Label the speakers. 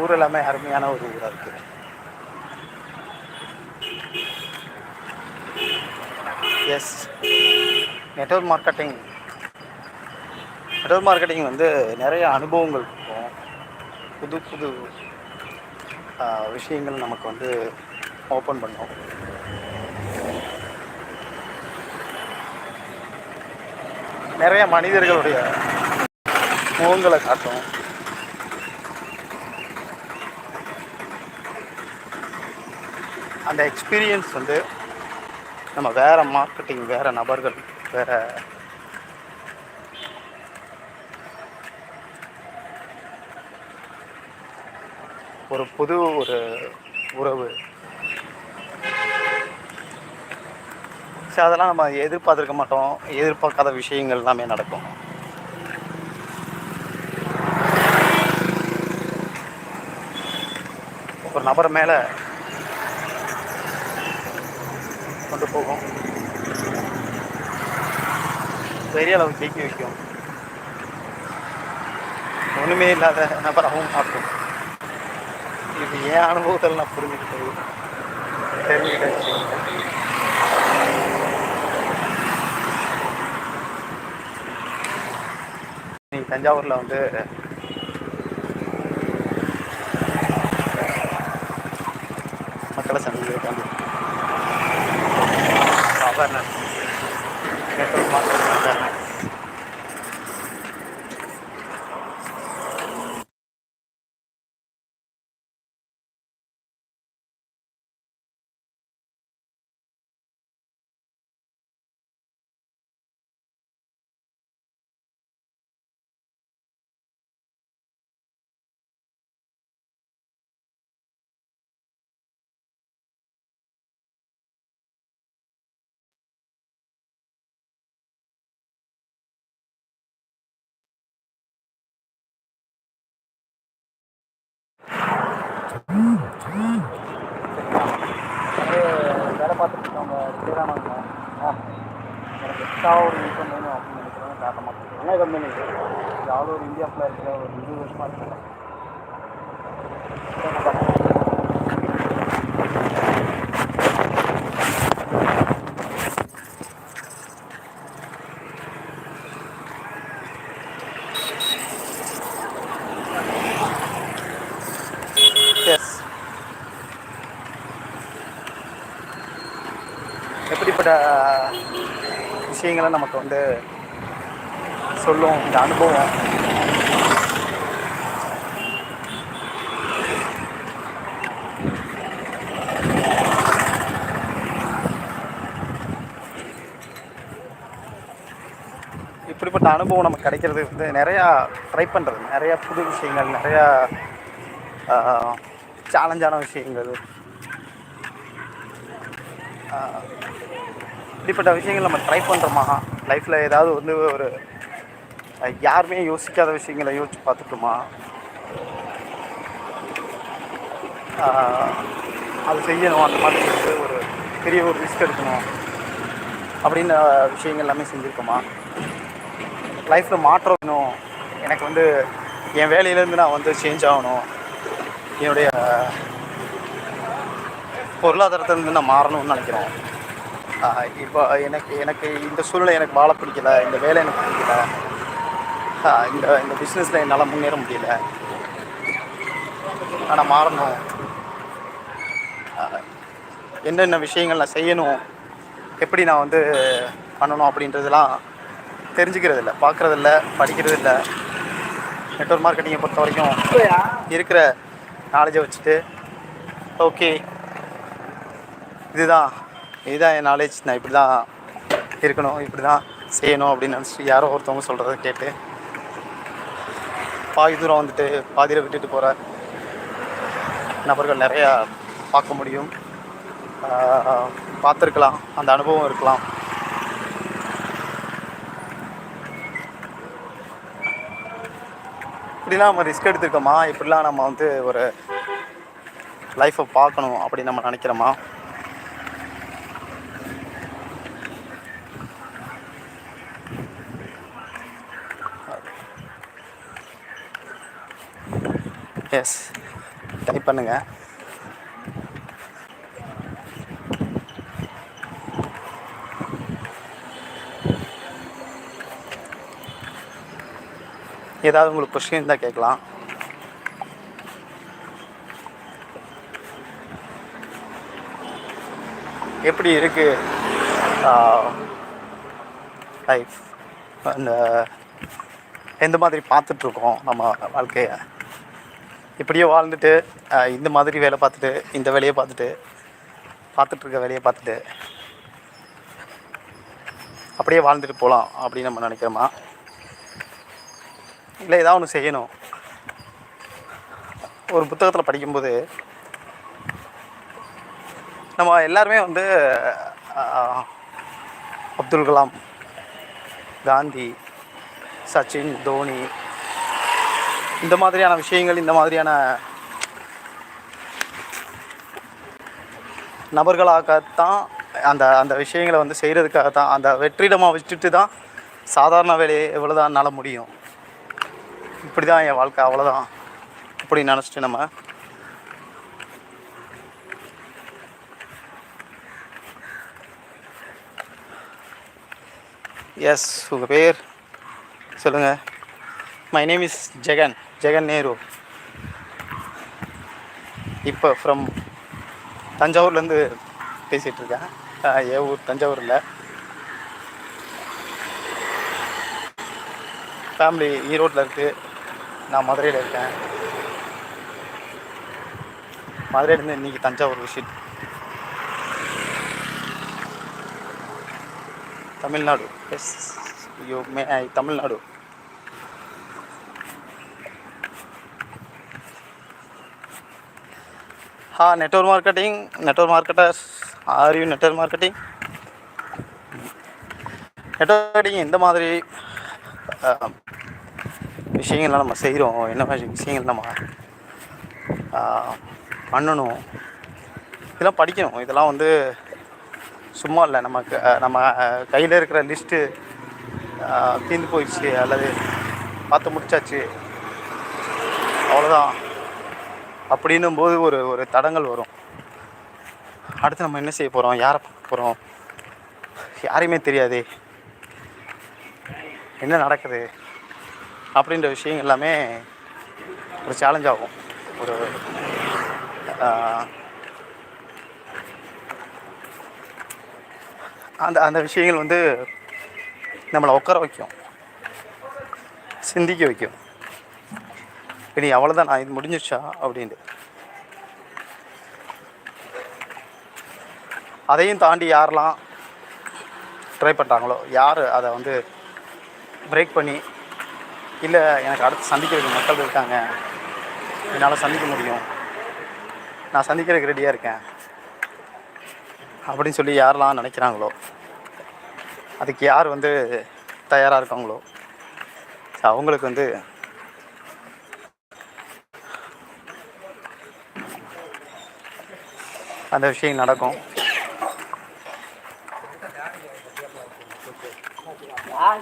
Speaker 1: ஊர் எல்லாமே அருமையான ஒரு ஊராக இருக்குது yes network marketing network marketing வந்து நிறைய அனுபவங்கள் இருக்கும். புது புது விஷயங்கள் நமக்கு வந்து ஓப்பன் பண்ணும். நிறைய மனிதர்களுடைய முகங்களை காட்டும். அந்த எக்ஸ்பீரியன்ஸ் வந்து நம்ம வேறு மார்க்கெட்டிங் வேறு நபர்கள் வேறு ஒரு புது ஒரு உறவு. சரி அதெல்லாம் நம்ம எதிர்பார்த்துருக்க மாட்டோம். எதிர்பார்க்காத விஷயங்கள் எல்லாமே நடக்கும். ஒரு நபர் மேலே கொண்டு போகும். பெரிய அளவு ஜெயிக்க வைக்கும். ஒன்றுமே இல்லாத நபராகவும் மாற்றும் இது என் அனுபவத்தில் நான் புரிஞ்சுக்கிட்டது? தெரிஞ்சுக்கிட்டேன். நீ தஞ்சாவூரில் வந்து বানায় இருக்கவங்க ரிட்டையரானவங்க ஆ எனக்கு எக்ஸ்ட்ரா ஒரு இன்கம் வேணும் அப்படின்னு நினைக்கிறவங்க காட்ட மாட்டேங்குது என்ன கம்பெனி இது ஏதாவது ஒரு இந்தியா ஃபுல்லாக இருக்கிற ஒரு இருபது வருஷமாக இருக்கிற எஸ் எப்படிப்பட்ட விஷயங்களை நமக்கு வந்து சொல்லும் இந்த அனுபவம். இப்படிப்பட்ட அனுபவம் நமக்கு கிடைக்கிறது வந்து நிறையா ட்ரை பண்ணுறது நிறையா புது விஷயங்கள் நிறையா சேலஞ்சான விஷயங்கள். இப்படிப்பட்ட விஷயங்கள் நம்ம ட்ரை பண்ணுறோமா லைஃப்பில் ஏதாவது வந்து ஒரு யாருமே யோசிக்காத விஷயங்களை யோசிச்சு பார்த்துட்டோமா அது செய்யணும் அந்த மாதிரி வந்து ஒரு பெரிய ஒரு ரிஸ்க் எடுக்கணும் அப்படின்ற விஷயங்கள் எல்லாமே செஞ்சுருக்கோமா? லைஃப்பில் மாற்றம் வேணும். எனக்கு வந்து என் வேலையிலேருந்து நான் வந்து சேஞ்ச் ஆகணும். என்னுடைய பொருளாதாரத்திலேருந்து நான் மாறணும்னு நினைக்கிறோம் இப்போ எனக்கு எனக்கு இந்த சூழ்நிலை எனக்கு வாழ பிடிக்கல இந்த வேலை எனக்கு பிடிக்கல. இந்த இந்த பிஸ்னஸில் என்னால் முன்னேற முடியல. ஆனால் மாறணும். என்னென்ன விஷயங்கள் நான் செய்யணும் எப்படி நான் வந்து பண்ணணும் அப்படின்றதெல்லாம் தெரிஞ்சுக்கிறது இல்லை பார்க்குறது இல்லை படிக்கிறது இல்லை நெட்ஒர்க் மார்க்கெட்டிங்கை பொறுத்த வரைக்கும் இருக்கிற நாலேஜை வச்சுட்டு ஓகே இதுதான். இதுதான் என் நாலேஜ் நான் இப்படி தான் இருக்கணும் இப்படி தான் செய்யணும் அப்படின்னு நினச்சிட்டு யாரோ ஒருத்தவங்க சொல்கிறத கேட்டு பாதி தூரம் வந்துட்டு பாதியில் விட்டுட்டு போகிற நபர்கள் நிறையா பார்க்க முடியும். பார்த்துருக்கலாம். அந்த அனுபவம் இருக்கலாம். இப்படிலாம் நம்ம ரிஸ்க் எடுத்துருக்கோமா? இப்படிலாம் நம்ம வந்து ஒரு லைஃப்பை பார்க்கணும் அப்படின்னு நம்ம நினைக்கிறோமா? எஸ் டைப் பண்ணுங்கள் ஏதாவது உங்களுக்கு கொஸ்டின் இருந்தால் கேட்கலாம். எப்படி இருக்கு லைஃப் அந்த எந்த மாதிரி பார்த்துட்ருக்கோம் நம்ம வாழ்க்கையை? இப்படியே வாழ்ந்துட்டு இந்த மாதிரி வேலை பார்த்துட்டு இந்த வேலையை பார்த்துட்டு பார்த்துட்ருக்க வேலையை பார்த்துட்டு அப்படியே வாழ்ந்துட்டு போகலாம் அப்படின்னு நம்ம நினைக்கிறோமா? இல்லை ஏதாவது ஒன்று செய்யணும். ஒரு புத்தகத்தில் படிக்கும்போது நம்ம எல்லாருமே வந்து அப்துல் கலாம் காந்தி சச்சின் தோனி இந்த மாதிரியான விஷயங்கள் இந்த மாதிரியான நபர்களாகத்தான் அந்த அந்த விஷயங்களை வந்து செய்கிறதுக்காகத்தான் அந்த வெற்றிடமாக வச்சுட்டு தான் சாதாரண வேலையை எவ்வளோதான் என்னால் முடியும். இப்படி தான் என் வாழ்க்கை அவ்வளோதான் இப்படி நினச்சிட்டு நம்ம எஸ் உங்கள் பேர் சொல்லுங்கள் my name is Jagan Jagan Nehru. இப்போ ஃப்ரம் தஞ்சாவூர்லேருந்து பேசிகிட்டு இருக்கேன் ஊர் தஞ்சாவூரில். ஃபேமிலி ஈரோட்டில் இருக்குது நான் மதுரையில் இருக்கேன். மதுரையிலேருந்து இன்றைக்கி Thanjavur visit Tamil Nadu. Yes you may Tamil Nadu. हाँ network marketing network marketers are you network marketing network marketing எந்த மாதிரி அஹ், விஷயங்கள்லாம் நம்ம செய்கிறோம் என்ன மாதிரி விஷயங்கள் நம்ம அஹ், பண்ணணும் இதெல்லாம் படிக்கணும் இதெல்லாம் வந்து சும்மா இல்லை நமக்கு அஹ், நம்ம கையில் இருக்கிற லிஸ்ட்டு தீர்ந்து போயிடுச்சு அல்லது பார்த்து முடிச்சாச்சு அவ்வளோதான் அப்படின்னும் போது ஒரு ஒரு தடங்கள் வரும். அடுத்து நம்ம என்ன செய்ய போகிறோம் யாரை பார்க்க போகிறோம் யாரையுமே தெரியாது. என்ன நடக்குது? அப்படின்ற விஷயம் எல்லாமே ஒரு சேலஞ்ச் ஆகும். ஒரு அந்த அந்த விஷயங்கள் வந்து நம்மளை உட்கார வைக்கும். சிந்திக்க வைக்கும். இனி அவ்வளோதான் நான் இது முடிஞ்சிருச்சா? அப்படின்ட்டு அதையும் தாண்டி யாரெல்லாம் ட்ரை பண்ணுறாங்களோ யார் அதை வந்து பிரேக் பண்ணி இல்லை எனக்கு அடுத்து சந்திக்கிறதுக்கு மக்கள் இருக்காங்க என்னால் சந்திக்க முடியும் நான் சந்திக்கிறதுக்கு ரெடியாக இருக்கேன் அப்படின்னு சொல்லி யாரெல்லாம் நினைக்கிறாங்களோ அதுக்கு யார் வந்து தயாராக இருக்காங்களோ அவங்களுக்கு வந்து அந்த விஷயம் நடக்கும்.
Speaker 2: Ah,